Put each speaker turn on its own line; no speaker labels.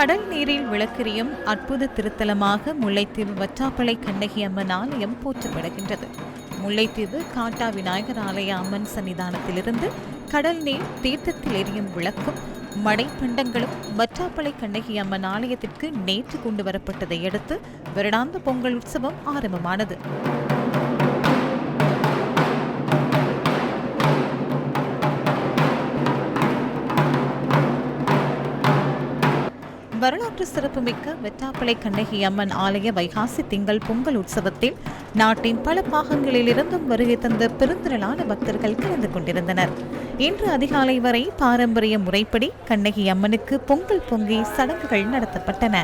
கடல் நீரில் விளக்கெரியும் அற்புத திருத்தலமாக முல்லைத்தீவு வற்றாப்பளை கண்ணகி அம்மன் ஆலயம் போற்றப்படுகின்றது. முல்லைத்தீவு காட்டா விநாயகர் ஆலய அம்மன் சன்னிதானத்திலிருந்து கடல் நீர் தீர்த்தத்தில் எரியும் விளக்கும் மடைப்பண்டங்களும் வற்றாப்பளை கண்ணகி அம்மன் ஆலயத்திற்கு நேற்று கொண்டு வரப்பட்டதை அடுத்து வருடாந்த பொங்கல் உற்சவம் ஆரம்பமானது. வரலாற்று சிறப்புமிக்க வெட்டாப்பளை கண்ணகி அம்மன் ஆலய வைகாசி திங்கள் பொங்கல் உற்சவத்தில் நாட்டின் பல பாகங்களிலிருந்தும் வருகை தந்த பெருந்திரளான பக்தர்கள் கலந்து கொண்டிருந்தனர். இன்று அதிகாலை வரை பாரம்பரிய முறைப்படி கண்ணகி அம்மனுக்கு பொங்கல் பொங்கி சடங்குகள் நடத்தப்பட்டன.